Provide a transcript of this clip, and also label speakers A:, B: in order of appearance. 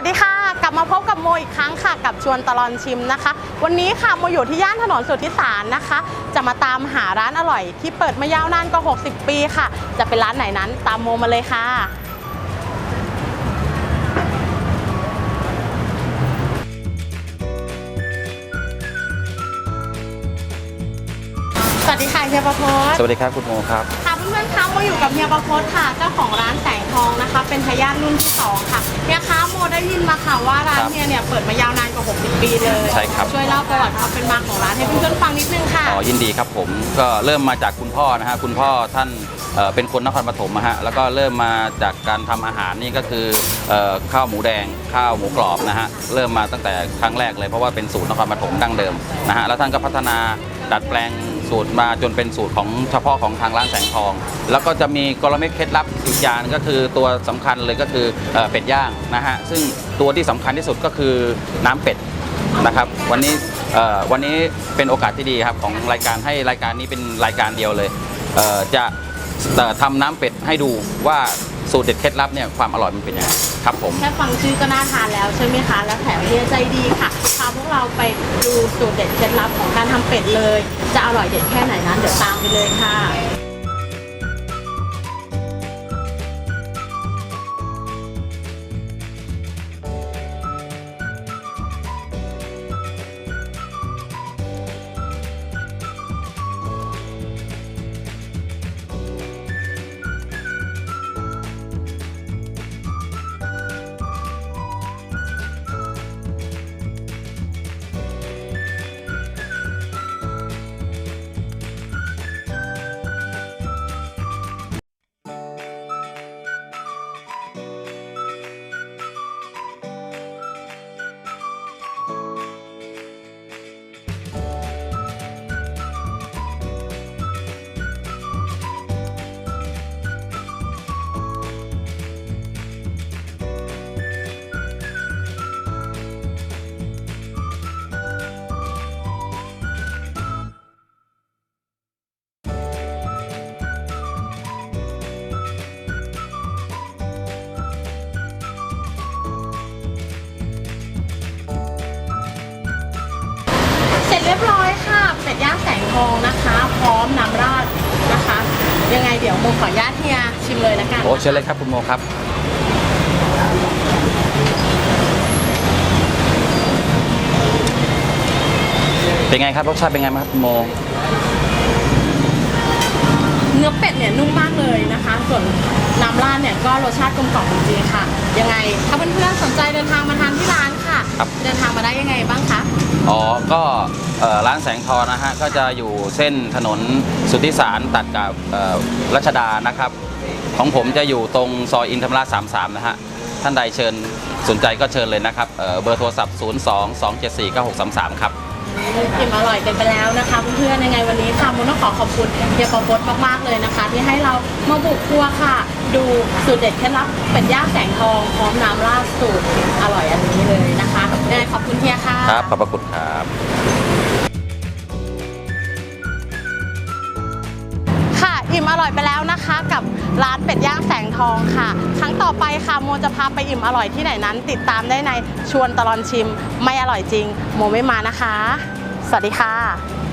A: วัสดีค่ะ กลับมาพบกับโมอีกครั้งค่ะ กับชวนตลอนชิมนะคะ วันนี้ค่ะโมอยู่ที่ย่านถนนสุทธิสารนะคะ จะมาตามหาร้านอร่อย ที่เปิดมายาวนานกว่า 60 ปีค่ะ จะเป็นร้านไหนนั้นตามโมมาเลยค่ะสวัสดีค่ะเฮียประพ
B: สวัสดีครับคุณโมครับ
A: ค เพื่อนๆคะโมอยู่กับเฮียประพศค่ะ เจ้าของร้านแสงทองนะคะ เป็นทายาทรุ่นที่สองค่ะเฮียคะโมได้ยินมาค่ะว่าร้าน
B: ครับ
A: เฮียเนี่ยเปิดมายาวนานกว่า 60 ปีเลย
B: ใช่ครับ
A: ช่วยเล่าประวัติความเป็นมาของร้านให้เพื่อนๆฟังนิดนึงค่ะ
B: อ๋อยินดีครับผมก็เริ่มมาจากคุณพ่อนะฮะคุณพ่อท่านเอ่อเป็นคนนครปฐมนะฮะแล้วก็เริ่มมาจากการทำอาหารนี่ก็คือเอ่อข้าวหมูแดงข้าวหมูกรอบนะฮะเริ่มมาตั้งแต่ครั้งแรกเลยเพราะว่าเป็นสูตรนครปฐมดั้งเดิมนะฮะแล้วท่านก็พัฒนาดัดแปลง สูตรมาจนเป็นสูตรของเฉพาะของทางร้านแสงทอง แล้วก็จะมีกลเม็ดเคล็ดลับอีกอย่างก็คือตัวสำคัญเลยก็คือเออเป็ดย่างนะฮะซึ่งตัวที่สำคัญที่สุดก็คือน้ำเป็ดนะครับวันนี้วันนี้เป็นโอกาสที่ดีครับของรายการให้รายการนี้เป็นรายการเดียวเลยเจะเอ่อทำน้ำเป็ดให้ดูว่า สูตรเด็ดเคล็ดลับเนี่ยความอร่อยมันเป็นยังไงครับผม
A: แค่ฟังชื่อก็น่าทานแล้วใช่ไหมคะ และแถมเฮียใจดีค่ะพาพวกเราไปดูสูตรเด็ดเคล็ดลับของการทำเป็ดเลย จะอร่อยเด็ดแค่ไหนนั้นเดี๋ยวตามไปเลยค่ะ องนะคะ พร้อมน้ำราดนะคะ ยังไงเดี๋ยวโมขออนุญาตเฮียชิมเลยละกัน
B: โอ้เชิญเลยครับคุณโมครับเป็นไงครับรสชาติเป็นไงบ้างครับคุณโม
A: เนื้อเป็ดเนี่ยนุ่มมากเลยนะคะ ส่วนน้ำราดเนี่ยก็รสชาติกลมกล่อมจริงๆค่ะ ยังไงถ้าเพื่อนๆสนใจเดินทางมาทานที่ร้านค่ะ
B: ครับ
A: เดินทางมาได้ยังไงบ้างคะ
B: อ๋อ ก็เอ่อ ร้านแสงทองนะฮะก็จะอยู่เส้นถนนสุทธิสารตัดกับรัชดานะครับ ของผมจะอยู่ตรงซอยอินธรรมราช33 นะฮะ ท่านใดเชิญสนใจก็เชิญเลยนะครับเเบอร์โทรศัพท์ 0 2 2 7 4 9 6 3 3 ครับ
A: อิ่มอร่อยกันไปแล้วนะคะเพื่อนๆยังไงวันนี้ค่ะมุนต้องขอขอบคุณเฮียประพดมากๆเลยนะคะ ที่ให้เรามาบุกครัวค่ะ ดูสูตรเด็ดเคล็ดลับเป็ดย่างแสงทองพร้อมน้ำราดสูตรอร่อยอันนี้เลยนะคะยังไงขอบคุณเฮียค่ะ
B: ครับ ขอบพระคุณครับ
A: ค่ะอิ่มอร่อยไปแล้วนะคะกับ ร้านเป็ดย่างแสงทองค่ะ ครั้งต่อไปค่ะโมจะพาไปอิ่มอร่อยที่ไหนนั้น ติดตามได้ในชวนตลอนชิม ไม่อร่อยจริง โมไม่มานะคะ สวัสดีค่ะ